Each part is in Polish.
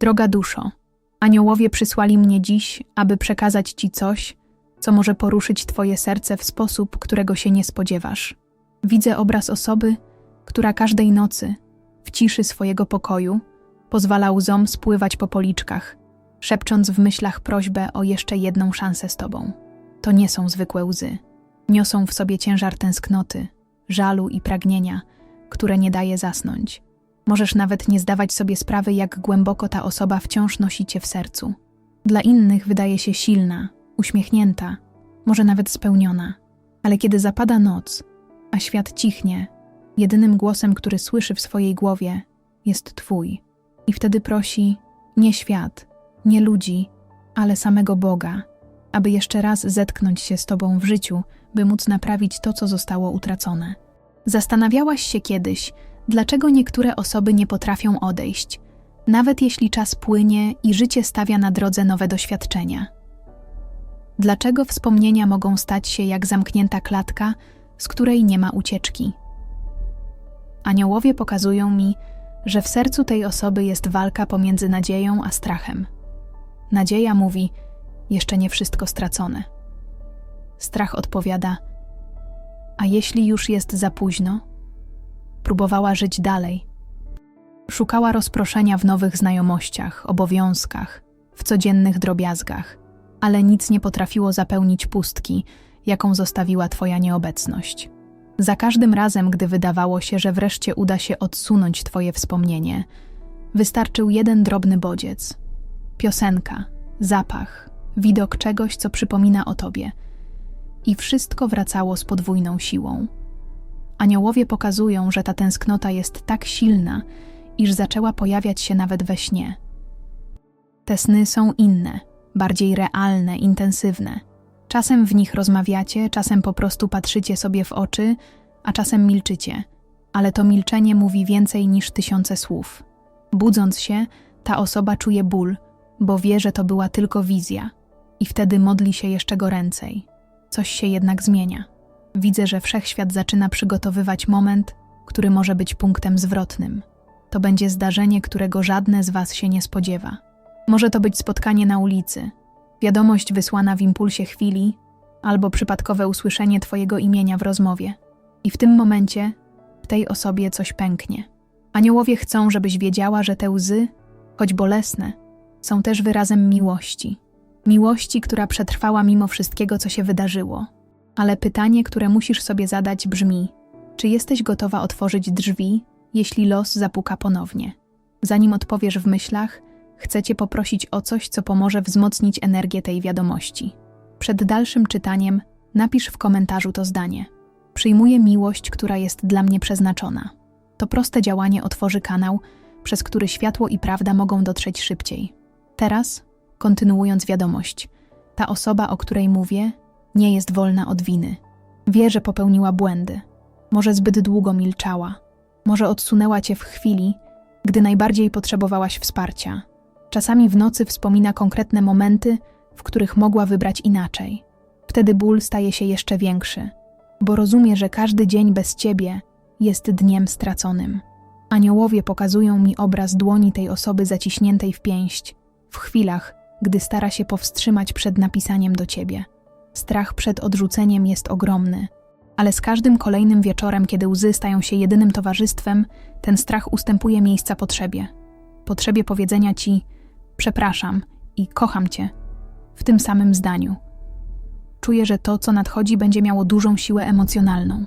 Droga duszo, aniołowie przysłali mnie dziś, aby przekazać ci coś, co może poruszyć twoje serce w sposób, którego się nie spodziewasz. Widzę obraz osoby, która każdej nocy, w ciszy swojego pokoju, pozwala łzom spływać po policzkach, szepcząc w myślach prośbę o jeszcze jedną szansę z tobą. To nie są zwykłe łzy. Niosą w sobie ciężar tęsknoty, żalu i pragnienia, które nie daje zasnąć. Możesz nawet nie zdawać sobie sprawy, jak głęboko ta osoba wciąż nosi cię w sercu. Dla innych wydaje się silna, uśmiechnięta, może nawet spełniona, ale kiedy zapada noc, a świat cichnie, jedynym głosem, który słyszy w swojej głowie, jest Twój. I wtedy prosi nie świat, nie ludzi, ale samego Boga, aby jeszcze raz zetknąć się z Tobą w życiu, by móc naprawić to, co zostało utracone. Zastanawiałaś się kiedyś, dlaczego niektóre osoby nie potrafią odejść, nawet jeśli czas płynie i życie stawia na drodze nowe doświadczenia. Dlaczego wspomnienia mogą stać się jak zamknięta klatka, z której nie ma ucieczki? Aniołowie pokazują mi, że w sercu tej osoby jest walka pomiędzy nadzieją a strachem. Nadzieja mówi: Jeszcze nie wszystko stracone. Strach odpowiada: A jeśli już jest za późno? Próbowała żyć dalej. Szukała rozproszenia w nowych znajomościach, obowiązkach, w codziennych drobiazgach, ale nic nie potrafiło zapełnić pustki, jaką zostawiła Twoja nieobecność. Za każdym razem, gdy wydawało się, że wreszcie uda się odsunąć Twoje wspomnienie, wystarczył jeden drobny bodziec piosenka, zapach, widok czegoś, co przypomina o Tobie. I wszystko wracało z podwójną siłą. Aniołowie pokazują, że ta tęsknota jest tak silna, iż zaczęła pojawiać się nawet we śnie. Te sny są inne, bardziej realne, intensywne. Czasem w nich rozmawiacie, czasem po prostu patrzycie sobie w oczy, a czasem milczycie, ale to milczenie mówi więcej niż tysiące słów. Budząc się, ta osoba czuje ból, bo wie, że to była tylko wizja, i wtedy modli się jeszcze goręcej. Coś się jednak zmienia. Widzę, że wszechświat zaczyna przygotowywać moment, który może być punktem zwrotnym. To będzie zdarzenie, którego żadne z Was się nie spodziewa. Może to być spotkanie na ulicy, wiadomość wysłana w impulsie chwili, albo przypadkowe usłyszenie Twojego imienia w rozmowie. I w tym momencie w tej osobie coś pęknie. Aniołowie chcą, żebyś wiedziała, że te łzy, choć bolesne, są też wyrazem miłości. Miłości, która przetrwała mimo wszystkiego, co się wydarzyło. Ale pytanie, które musisz sobie zadać, brzmi: czy jesteś gotowa otworzyć drzwi, jeśli los zapuka ponownie? Zanim odpowiesz w myślach, chcę Cię poprosić o coś, co pomoże wzmocnić energię tej wiadomości. Przed dalszym czytaniem napisz w komentarzu to zdanie. Przyjmuję miłość, która jest dla mnie przeznaczona. To proste działanie otworzy kanał, przez który światło i prawda mogą dotrzeć szybciej. Teraz, kontynuując wiadomość, ta osoba, o której mówię, nie jest wolna od winy. Wie, że popełniła błędy. Może zbyt długo milczała. Może odsunęła cię w chwili, gdy najbardziej potrzebowałaś wsparcia. Czasami w nocy wspomina konkretne momenty, w których mogła wybrać inaczej. Wtedy ból staje się jeszcze większy, bo rozumie, że każdy dzień bez ciebie jest dniem straconym. Aniołowie pokazują mi obraz dłoni tej osoby zaciśniętej w pięść, w chwilach, gdy stara się powstrzymać przed napisaniem do ciebie. Strach przed odrzuceniem jest ogromny, ale z każdym kolejnym wieczorem, kiedy łzy stają się jedynym towarzystwem, ten strach ustępuje miejsca potrzebie. Potrzebie powiedzenia ci: Przepraszam i kocham cię w tym samym zdaniu. Czuję, że to, co nadchodzi, będzie miało dużą siłę emocjonalną.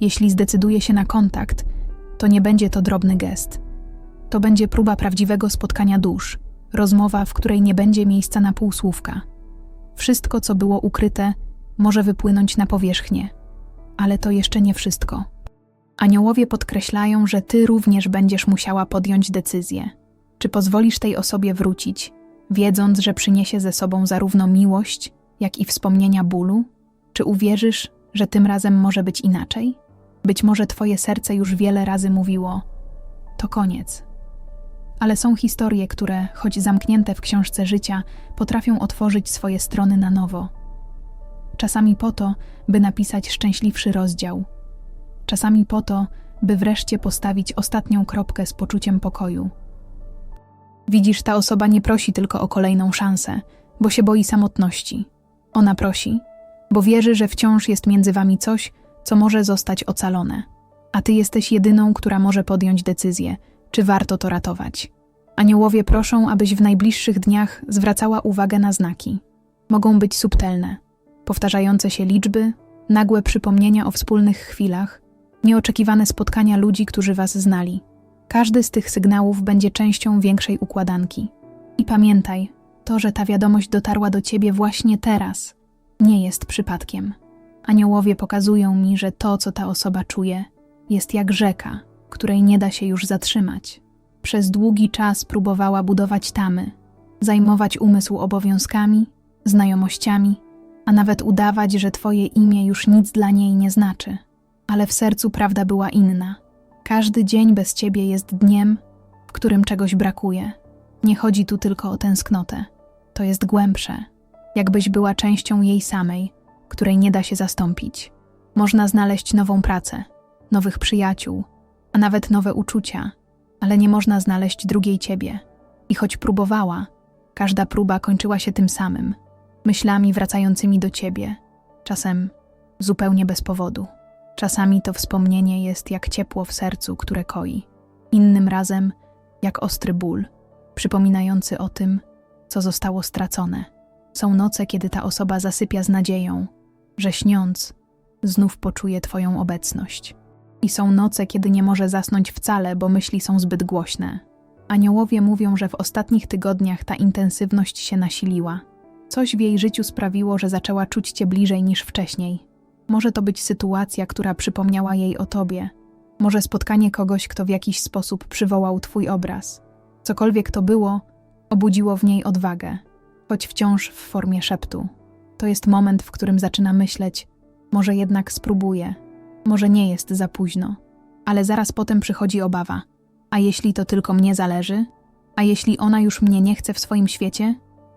Jeśli zdecyduje się na kontakt, to nie będzie to drobny gest. To będzie próba prawdziwego spotkania dusz, rozmowa, w której nie będzie miejsca na półsłówka. Wszystko, co było ukryte, może wypłynąć na powierzchnię, ale to jeszcze nie wszystko. Aniołowie podkreślają, że ty również będziesz musiała podjąć decyzję. Czy pozwolisz tej osobie wrócić, wiedząc, że przyniesie ze sobą zarówno miłość, jak i wspomnienia bólu? Czy uwierzysz, że tym razem może być inaczej? Być może twoje serce już wiele razy mówiło: To koniec, ale są historie, które, choć zamknięte w książce życia, potrafią otworzyć swoje strony na nowo. Czasami po to, by napisać szczęśliwszy rozdział, czasami po to, by wreszcie postawić ostatnią kropkę z poczuciem pokoju. Widzisz, ta osoba nie prosi tylko o kolejną szansę, bo się boi samotności. Ona prosi, bo wierzy, że wciąż jest między wami coś, co może zostać ocalone. A ty jesteś jedyną, która może podjąć decyzję, czy warto to ratować. Aniołowie proszą, abyś w najbliższych dniach zwracała uwagę na znaki. Mogą być subtelne, powtarzające się liczby, nagłe przypomnienia o wspólnych chwilach, nieoczekiwane spotkania ludzi, którzy was znali. Każdy z tych sygnałów będzie częścią większej układanki. I pamiętaj, to, że ta wiadomość dotarła do ciebie właśnie teraz, nie jest przypadkiem. Aniołowie pokazują mi, że to, co ta osoba czuje, jest jak rzeka, której nie da się już zatrzymać. Przez długi czas próbowała budować tamy, zajmować umysł obowiązkami, znajomościami, a nawet udawać, że twoje imię już nic dla niej nie znaczy. Ale w sercu prawda była inna. Każdy dzień bez ciebie jest dniem, w którym czegoś brakuje. Nie chodzi tu tylko o tęsknotę. To jest głębsze, jakbyś była częścią jej samej, której nie da się zastąpić. Można znaleźć nową pracę, nowych przyjaciół, a nawet nowe uczucia, ale nie można znaleźć drugiej ciebie. I choć próbowała, każda próba kończyła się tym samym myślami wracającymi do ciebie, czasem zupełnie bez powodu. Czasami to wspomnienie jest jak ciepło w sercu, które koi, innym razem jak ostry ból, przypominający o tym, co zostało stracone. Są noce, kiedy ta osoba zasypia z nadzieją, że śniąc, znów poczuje Twoją obecność. I są noce, kiedy nie może zasnąć wcale, bo myśli są zbyt głośne. Aniołowie mówią, że w ostatnich tygodniach ta intensywność się nasiliła. Coś w jej życiu sprawiło, że zaczęła czuć Cię bliżej niż wcześniej. Może to być sytuacja, która przypomniała jej o Tobie. Może spotkanie kogoś, kto w jakiś sposób przywołał Twój obraz. Cokolwiek to było, obudziło w niej odwagę, choć wciąż w formie szeptu. To jest moment, w którym zaczyna myśleć: może jednak spróbuję, może nie jest za późno. Ale zaraz potem przychodzi obawa: a jeśli to tylko mnie zależy? A jeśli ona już mnie nie chce w swoim świecie?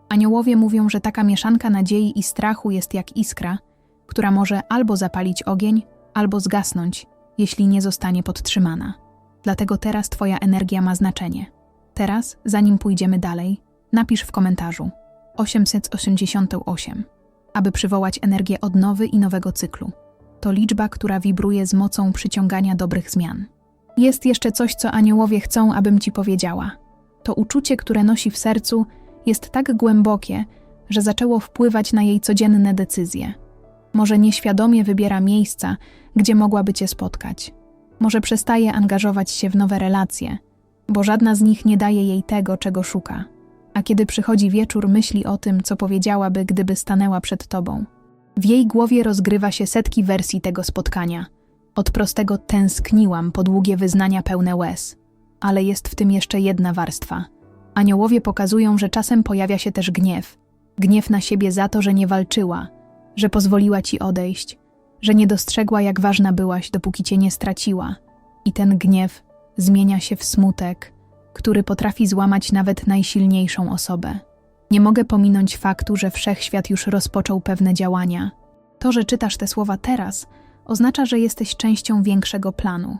Aniołowie mówią, że taka mieszanka nadziei i strachu jest jak iskra, która może albo zapalić ogień, albo zgasnąć, jeśli nie zostanie podtrzymana. Dlatego teraz Twoja energia ma znaczenie. Teraz, zanim pójdziemy dalej, napisz w komentarzu 888, aby przywołać energię odnowy i nowego cyklu. To liczba, która wibruje z mocą przyciągania dobrych zmian. Jest jeszcze coś, co aniołowie chcą, abym Ci powiedziała. To uczucie, które nosi w sercu, jest tak głębokie, że zaczęło wpływać na jej codzienne decyzje. Może nieświadomie wybiera miejsca, gdzie mogłaby cię spotkać. Może przestaje angażować się w nowe relacje, bo żadna z nich nie daje jej tego, czego szuka. A kiedy przychodzi wieczór, myśli o tym, co powiedziałaby, gdyby stanęła przed tobą. W jej głowie rozgrywa się setki wersji tego spotkania. Od prostego tęskniłam po długie wyznania pełne łez. Ale jest w tym jeszcze jedna warstwa. Aniołowie pokazują, że czasem pojawia się też gniew. Gniew na siebie za to, że nie walczyła, że pozwoliła ci odejść, że nie dostrzegła, jak ważna byłaś, dopóki cię nie straciła. I ten gniew zmienia się w smutek, który potrafi złamać nawet najsilniejszą osobę. Nie mogę pominąć faktu, że wszechświat już rozpoczął pewne działania. To, że czytasz te słowa teraz, oznacza, że jesteś częścią większego planu.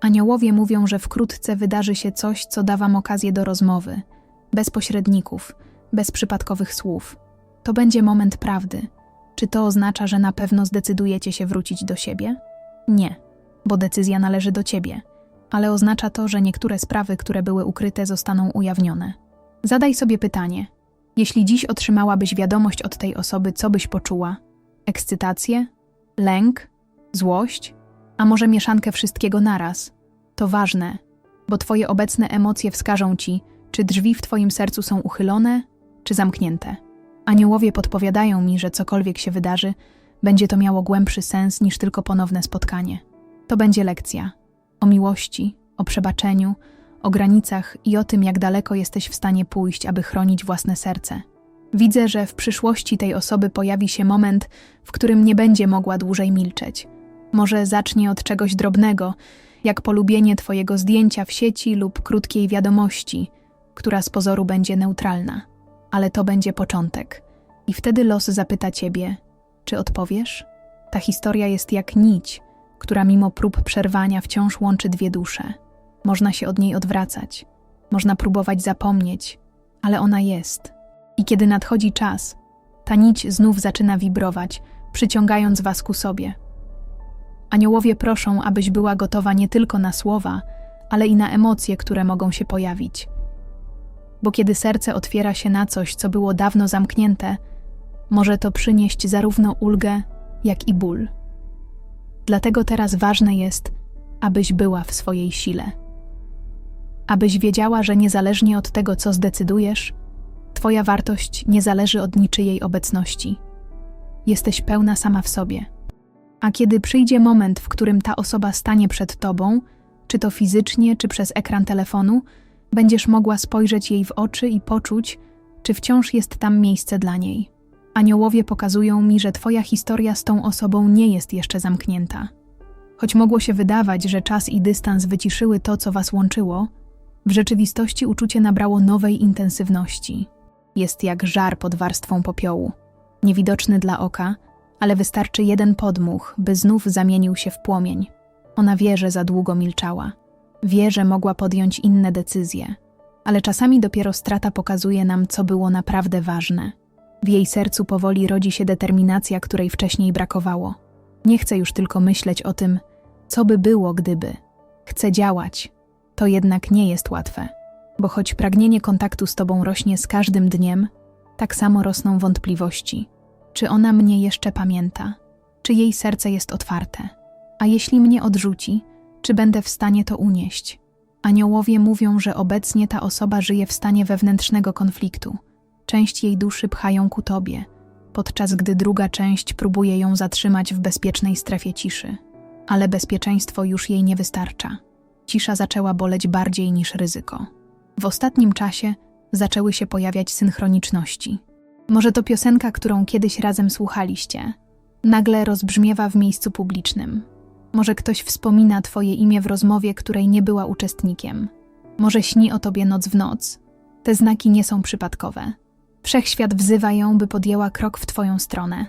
Aniołowie mówią, że wkrótce wydarzy się coś, co da wam okazję do rozmowy, bez pośredników, bez przypadkowych słów. To będzie moment prawdy czy to oznacza, że na pewno zdecydujecie się wrócić do siebie? Nie, bo decyzja należy do ciebie, ale oznacza to, że niektóre sprawy, które były ukryte, zostaną ujawnione. Zadaj sobie pytanie: jeśli dziś otrzymałabyś wiadomość od tej osoby, co byś poczuła? Ekscytację? Lęk? Złość? A może mieszankę wszystkiego naraz? To ważne, bo twoje obecne emocje wskażą ci, czy drzwi w twoim sercu są uchylone, czy zamknięte. Aniołowie podpowiadają mi, że cokolwiek się wydarzy, będzie to miało głębszy sens niż tylko ponowne spotkanie. To będzie lekcja o miłości, o przebaczeniu, o granicach i o tym, jak daleko jesteś w stanie pójść, aby chronić własne serce. Widzę, że w przyszłości tej osoby pojawi się moment, w którym nie będzie mogła dłużej milczeć. Może zacznie od czegoś drobnego, jak polubienie Twojego zdjęcia w sieci lub krótkiej wiadomości, która z pozoru będzie neutralna ale to będzie początek. I wtedy los zapyta ciebie, czy odpowiesz? Ta historia jest jak nić, która mimo prób przerwania wciąż łączy dwie dusze. Można się od niej odwracać, Można próbować zapomnieć, ale ona jest. I kiedy nadchodzi czas, ta nić znów zaczyna wibrować, przyciągając was ku sobie. Aniołowie proszą, abyś była gotowa nie tylko na słowa, ale i na emocje, które mogą się pojawić. Bo kiedy serce otwiera się na coś, co było dawno zamknięte, może to przynieść zarówno ulgę, jak i ból. Dlatego teraz ważne jest, abyś była w swojej sile. Abyś wiedziała, że niezależnie od tego, co zdecydujesz, Twoja wartość nie zależy od niczyjej obecności. Jesteś pełna sama w sobie. A kiedy przyjdzie moment, w którym ta osoba stanie przed Tobą, czy to fizycznie, czy przez ekran telefonu, będziesz mogła spojrzeć jej w oczy i poczuć, czy wciąż jest tam miejsce dla niej. Aniołowie pokazują mi, że Twoja historia z tą osobą nie jest jeszcze zamknięta. Choć mogło się wydawać, że czas i dystans wyciszyły to, co Was łączyło, w rzeczywistości uczucie nabrało nowej intensywności. Jest jak żar pod warstwą popiołu. Niewidoczny dla oka, ale wystarczy jeden podmuch, by znów zamienił się w płomień. Ona wie, że za długo milczała. Wie, że mogła podjąć inne decyzje, ale czasami dopiero strata pokazuje nam, co było naprawdę ważne. W jej sercu powoli rodzi się determinacja, której wcześniej brakowało. Nie chce już tylko myśleć o tym, co by było, gdyby. Chce działać. To jednak nie jest łatwe, bo choć pragnienie kontaktu z tobą rośnie z każdym dniem, tak samo rosną wątpliwości. Czy ona mnie jeszcze pamięta? Czy jej serce jest otwarte? A jeśli mnie odrzuci, czy będę w stanie to unieść? Aniołowie mówią, że obecnie ta osoba żyje w stanie wewnętrznego konfliktu. Część jej duszy pchają ku tobie, podczas gdy druga część próbuje ją zatrzymać w bezpiecznej strefie ciszy. Ale bezpieczeństwo już jej nie wystarcza. Cisza zaczęła boleć bardziej niż ryzyko. W ostatnim czasie zaczęły się pojawiać synchroniczności. Może to piosenka, którą kiedyś razem słuchaliście, nagle rozbrzmiewa w miejscu publicznym. Może ktoś wspomina Twoje imię w rozmowie, której nie była uczestnikiem. Może śni o Tobie noc w noc. Te znaki nie są przypadkowe. Wszechświat wzywa ją, by podjęła krok w Twoją stronę.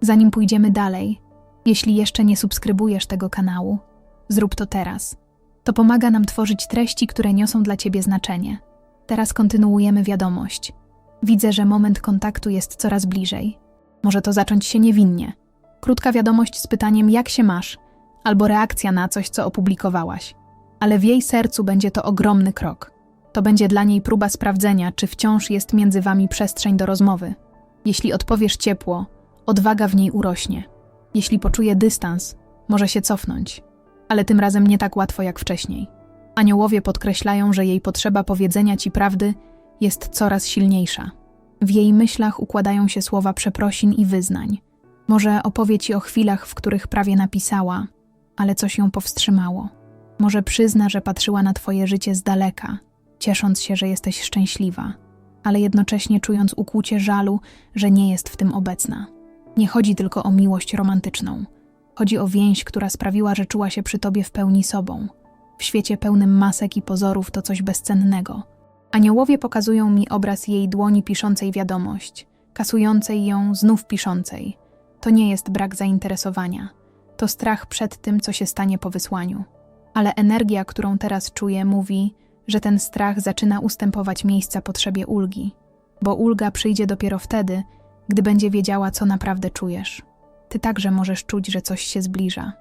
Zanim pójdziemy dalej, jeśli jeszcze nie subskrybujesz tego kanału, zrób to teraz. To pomaga nam tworzyć treści, które niosą dla Ciebie znaczenie. Teraz kontynuujemy wiadomość. Widzę, że moment kontaktu jest coraz bliżej. Może to zacząć się niewinnie. Krótka wiadomość z pytaniem: Jak się masz? albo reakcja na coś, co opublikowałaś. Ale w jej sercu będzie to ogromny krok. To będzie dla niej próba sprawdzenia, czy wciąż jest między wami przestrzeń do rozmowy. Jeśli odpowiesz ciepło, odwaga w niej urośnie. Jeśli poczuje dystans, może się cofnąć, ale tym razem nie tak łatwo jak wcześniej. Aniołowie podkreślają, że jej potrzeba powiedzenia ci prawdy jest coraz silniejsza. W jej myślach układają się słowa przeprosin i wyznań. Może opowie ci o chwilach, w których prawie napisała, ale coś ją powstrzymało. Może przyzna, że patrzyła na twoje życie z daleka, ciesząc się, że jesteś szczęśliwa, ale jednocześnie czując ukłucie żalu, że nie jest w tym obecna. Nie chodzi tylko o miłość romantyczną. Chodzi o więź, która sprawiła, że czuła się przy tobie w pełni sobą. W świecie pełnym masek i pozorów to coś bezcennego. Aniołowie pokazują mi obraz jej dłoni piszącej wiadomość, kasującej ją znów piszącej. To nie jest brak zainteresowania to strach przed tym, co się stanie po wysłaniu. Ale energia, którą teraz czuję, mówi, że ten strach zaczyna ustępować miejsca potrzebie ulgi, bo ulga przyjdzie dopiero wtedy, gdy będzie wiedziała, co naprawdę czujesz. Ty także możesz czuć, że coś się zbliża.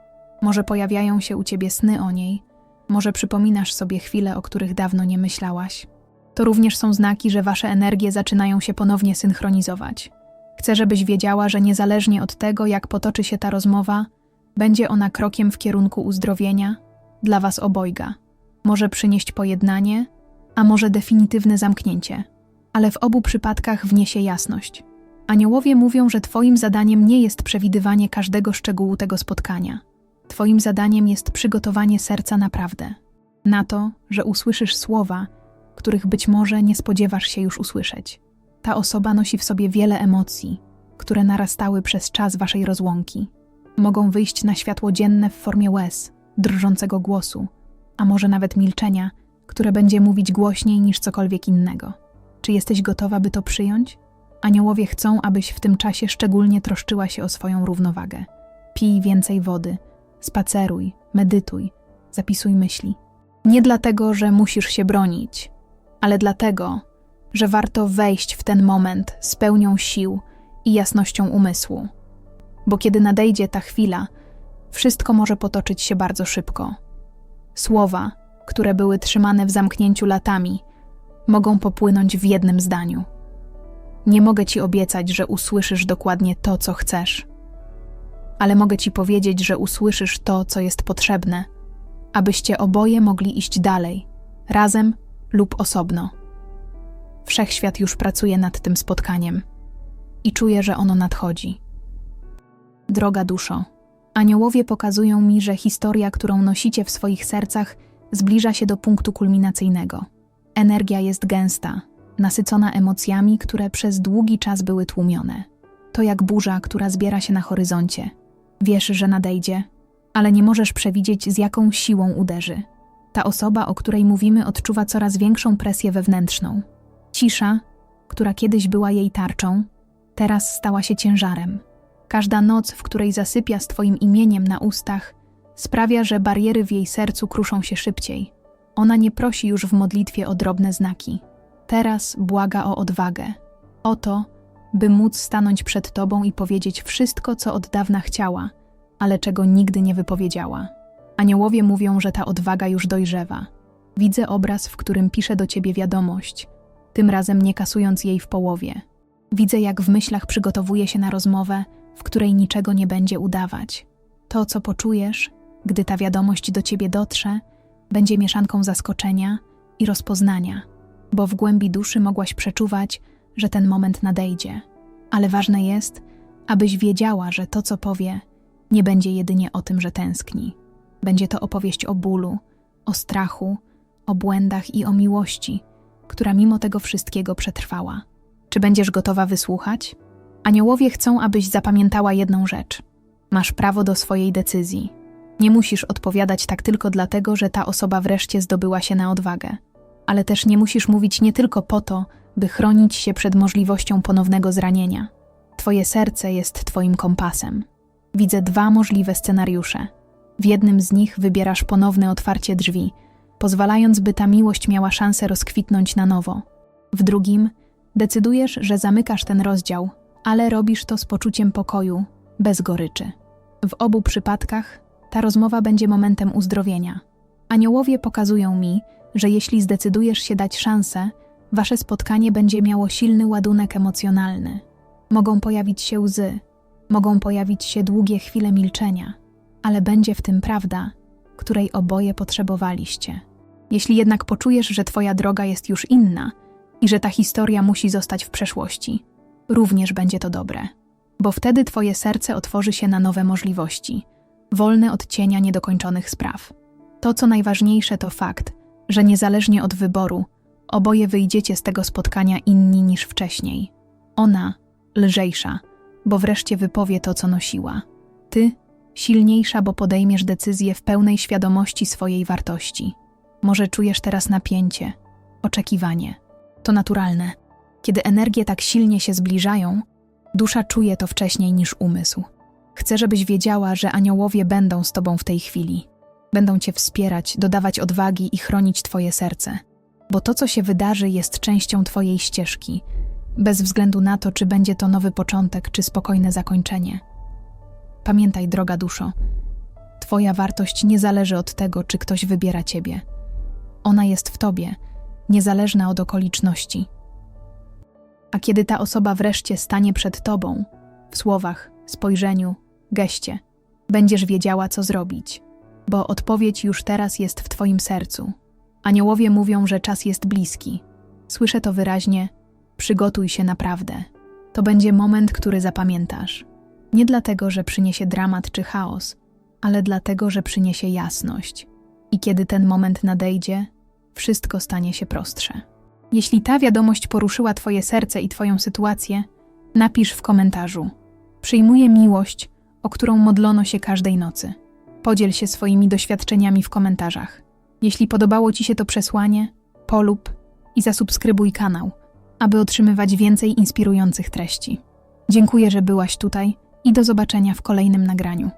Może pojawiają się u ciebie sny o niej, może przypominasz sobie chwile, o których dawno nie myślałaś. To również są znaki, że wasze energie zaczynają się ponownie synchronizować. Chcę, żebyś wiedziała, że niezależnie od tego, jak potoczy się ta rozmowa, będzie ona krokiem w kierunku uzdrowienia dla Was obojga. Może przynieść pojednanie, a może definitywne zamknięcie, ale w obu przypadkach wniesie jasność. Aniołowie mówią, że Twoim zadaniem nie jest przewidywanie każdego szczegółu tego spotkania. Twoim zadaniem jest przygotowanie serca naprawdę. Na to, że usłyszysz słowa, których być może nie spodziewasz się już usłyszeć. Ta osoba nosi w sobie wiele emocji, które narastały przez czas Waszej rozłąki mogą wyjść na światło dzienne w formie łez, drżącego głosu, a może nawet milczenia, które będzie mówić głośniej niż cokolwiek innego. Czy jesteś gotowa, by to przyjąć? Aniołowie chcą, abyś w tym czasie szczególnie troszczyła się o swoją równowagę. Pij więcej wody, spaceruj, medytuj, zapisuj myśli. Nie dlatego, że musisz się bronić, ale dlatego, że warto wejść w ten moment z pełnią sił i jasnością umysłu. Bo kiedy nadejdzie ta chwila, wszystko może potoczyć się bardzo szybko. Słowa, które były trzymane w zamknięciu latami, mogą popłynąć w jednym zdaniu. Nie mogę ci obiecać, że usłyszysz dokładnie to, co chcesz, ale mogę ci powiedzieć, że usłyszysz to, co jest potrzebne, abyście oboje mogli iść dalej, razem lub osobno. Wszechświat już pracuje nad tym spotkaniem i czuję, że ono nadchodzi. Droga duszo, aniołowie pokazują mi, że historia, którą nosicie w swoich sercach, zbliża się do punktu kulminacyjnego. Energia jest gęsta, nasycona emocjami, które przez długi czas były tłumione. To jak burza, która zbiera się na horyzoncie. Wiesz, że nadejdzie, ale nie możesz przewidzieć, z jaką siłą uderzy. Ta osoba, o której mówimy, odczuwa coraz większą presję wewnętrzną. Cisza, która kiedyś była jej tarczą, teraz stała się ciężarem. Każda noc, w której zasypia z Twoim imieniem na ustach, sprawia, że bariery w jej sercu kruszą się szybciej. Ona nie prosi już w modlitwie o drobne znaki. Teraz błaga o odwagę. O to, by móc stanąć przed Tobą i powiedzieć wszystko, co od dawna chciała, ale czego nigdy nie wypowiedziała. Aniołowie mówią, że ta odwaga już dojrzewa. Widzę obraz, w którym pisze do Ciebie wiadomość, tym razem nie kasując jej w połowie. Widzę, jak w myślach przygotowuje się na rozmowę, w której niczego nie będzie udawać. To, co poczujesz, gdy ta wiadomość do ciebie dotrze, będzie mieszanką zaskoczenia i rozpoznania, bo w głębi duszy mogłaś przeczuwać, że ten moment nadejdzie. Ale ważne jest, abyś wiedziała, że to, co powie, nie będzie jedynie o tym, że tęskni. Będzie to opowieść o bólu, o strachu, o błędach i o miłości, która mimo tego wszystkiego przetrwała. Czy będziesz gotowa wysłuchać? Aniołowie chcą, abyś zapamiętała jedną rzecz. Masz prawo do swojej decyzji. Nie musisz odpowiadać tak tylko dlatego, że ta osoba wreszcie zdobyła się na odwagę. Ale też nie musisz mówić nie tylko po to, by chronić się przed możliwością ponownego zranienia. Twoje serce jest Twoim kompasem. Widzę dwa możliwe scenariusze. W jednym z nich wybierasz ponowne otwarcie drzwi, pozwalając, by ta miłość miała szansę rozkwitnąć na nowo. W drugim decydujesz, że zamykasz ten rozdział, ale robisz to z poczuciem pokoju, bez goryczy. W obu przypadkach ta rozmowa będzie momentem uzdrowienia. Aniołowie pokazują mi, że jeśli zdecydujesz się dać szansę, wasze spotkanie będzie miało silny ładunek emocjonalny. Mogą pojawić się łzy, mogą pojawić się długie chwile milczenia, ale będzie w tym prawda, której oboje potrzebowaliście. Jeśli jednak poczujesz, że twoja droga jest już inna i że ta historia musi zostać w przeszłości, również będzie to dobre, bo wtedy twoje serce otworzy się na nowe możliwości, wolne od cienia niedokończonych spraw. To, co najważniejsze, to fakt, że niezależnie od wyboru, oboje wyjdziecie z tego spotkania inni niż wcześniej. Ona lżejsza, bo wreszcie wypowie to, co nosiła. Ty silniejsza, bo podejmiesz decyzję w pełnej świadomości swojej wartości. Może czujesz teraz napięcie, oczekiwanie. To naturalne. Kiedy energie tak silnie się zbliżają, dusza czuje to wcześniej niż umysł. Chcę, żebyś wiedziała, że aniołowie będą z tobą w tej chwili. Będą cię wspierać, dodawać odwagi i chronić twoje serce. Bo to, co się wydarzy, jest częścią twojej ścieżki, bez względu na to, czy będzie to nowy początek, czy spokojne zakończenie. Pamiętaj, droga duszo, twoja wartość nie zależy od tego, czy ktoś wybiera ciebie. Ona jest w tobie, niezależna od okoliczności. A kiedy ta osoba wreszcie stanie przed tobą, w słowach, spojrzeniu, geście, będziesz wiedziała, co zrobić, bo odpowiedź już teraz jest w twoim sercu. Aniołowie mówią, że czas jest bliski. Słyszę to wyraźnie. Przygotuj się naprawdę. To będzie moment, który zapamiętasz. Nie dlatego, że przyniesie dramat czy chaos, ale dlatego, że przyniesie jasność. I kiedy ten moment nadejdzie, wszystko stanie się prostsze. Jeśli ta wiadomość poruszyła Twoje serce i Twoją sytuację, napisz w komentarzu. Przyjmuję miłość, o którą modlono się każdej nocy. Podziel się swoimi doświadczeniami w komentarzach. Jeśli podobało Ci się to przesłanie, polub i zasubskrybuj kanał, aby otrzymywać więcej inspirujących treści. Dziękuję, że byłaś tutaj i do zobaczenia w kolejnym nagraniu.